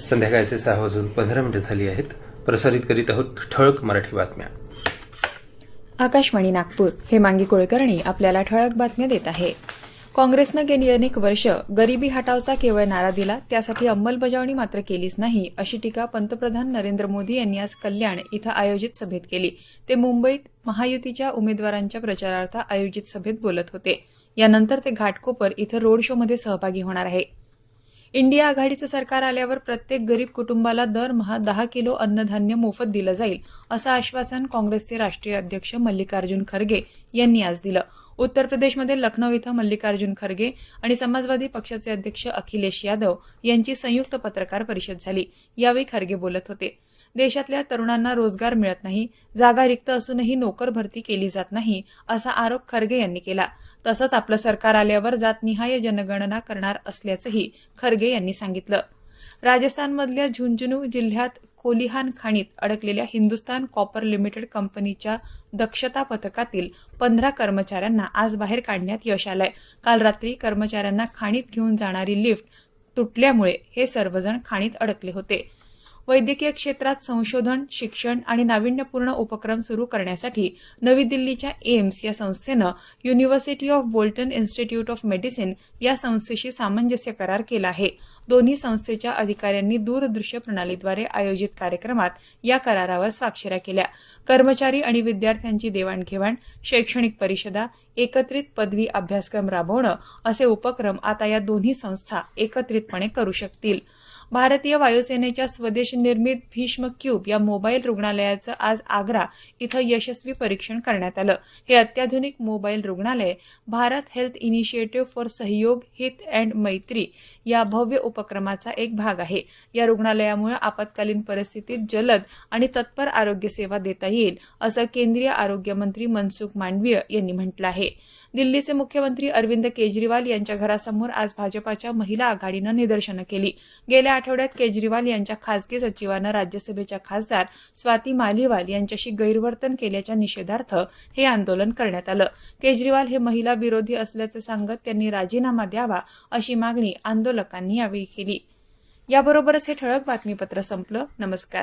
संध्याकाळचे सहा वाजून पंधरा मिनिटं झाली आहेत. प्रसारित करीत आहोत ठळक मराठी बातम्या. आकाशवाणी नागपूर हेमांगी कुळकर्णी आपल्याला ठळक बातम्या देत आहे. काँग्रेसनं गेली अनेक वर्ष गरिबी हटावचा केवळ नारा दिला त्यासाठी अंमलबजावणी मात्र केलीच नाही अशी टीका पंतप्रधान नरेंद्र मोदी यांनी आज कल्याण इथं आयोजित सभेत केली. ते मुंबईत महायुतीच्या उमेदवारांच्या प्रचारार्थ आयोजित सभेत बोलत होते. यानंतर ते घाटकोपर इथं रोड शोमध्ये सहभागी होणार आहे. इंडिया आघाडीचं सरकार आल्यावर प्रत्येक गरीब कुटुंबाला दरमहा दहा किलो अन्नधान्य मोफत दिलं जाईल असं आश्वासन काँग्रेसचे राष्ट्रीय अध्यक्ष मल्लिकार्जुन खरगे यांनी आज दिलं. उत्तर प्रदेशमध्ये लखनौ इथं मल्लिकार्जुन खरगे आणि समाजवादी पक्षाचे अध्यक्ष अखिलेश यादव यांची संयुक्त पत्रकार परिषद झाली. यावेळी खरगे बोलत होते. देशातल्या तरुणांना रोजगार मिळत नाही जागा रिक्त असूनही नोकर भरती केली जात नाही असा आरोप खरगे यांनी केला. तसंच आपलं सरकार आल्यावर जातनिहाय जनगणना करणार असल्याचंही खरगे यांनी सांगितलं. राजस्थानमधल्या झुंझुनू जिल्ह्यात कोलिहान खाणीत अडकलेल्या हिंदुस्तान कॉपर लिमिटेड कंपनीच्या दक्षता पथकातील पंधरा कर्मचाऱ्यांना आज बाहेर काढण्यात यश आलंय. काल रात्री कर्मचाऱ्यांना खाणीत घेऊन जाणारी लिफ्ट तुटल्यामुळे हे सर्वजण खाणीत अडकले होते. वैद्यकीय क्षेत्रात संशोधन शिक्षण आणि नाविन्यपूर्ण उपक्रम सुरू करण्यासाठी नवी दिल्लीच्या एम्स या संस्थेनं university of Bolton institute of medicine या संस्थेशी सामंजस्य करार केला आहे. दोन्ही संस्थेच्या अधिकाऱ्यांनी दूरदृश्य प्रणालीद्वारे आयोजित कार्यक्रमात या करारावर स्वाक्षऱ्या केल्या. कर्मचारी आणि विद्यार्थ्यांची देवाणघेवाण शैक्षणिक परिषदा एकत्रित पदवी अभ्यासक्रम राबवणं असे उपक्रम आता या दोन्ही संस्था एकत्रितपणे करू शकतील. भारतीय वायुसेनेच्या स्वदेश निर्मित भीष्म क्यूब या मोबाईल रुग्णालयाचं आज आग्रा इथं यशस्वी परीक्षण करण्यात आलं. हे अत्याधुनिक मोबाईल रुग्णालय भारत हेल्थ इनिशिएटिव्ह फॉर सहयोग हित अँड मैत्री या भव्य उपक्रमाचा एक भाग आहे. या रुग्णालयामुळे आपत्कालीन परिस्थितीत जलद आणि तत्पर आरोग्य सेवा देता येईल असं केंद्रीय आरोग्य मंत्री मनसुख मांडवीय यांनी म्हटलं आहे. दिल्लीचे मुख्यमंत्री अरविंद केजरीवाल यांच्या घरासमोर आज भाजपाच्या महिला आघाडीनं निदर्शनं केली. गेल्या आठवड्यात केजरीवाल यांच्या खासगी सचिवानं राज्यसभेच्या खासदार स्वाती मालिवाल यांच्याशी गैरवर्तन केल्याच्या निषेधार्थ हे आंदोलन करण्यात आलं. केजरीवाल हे महिला विरोधी असल्याचं सांगत त्यांनी राजीनामा द्यावा अशी मागणी आंदोलकांनी यावेळी केली. याबरोबरच हे ठळक बातमीपत्र संपलं. नमस्कार.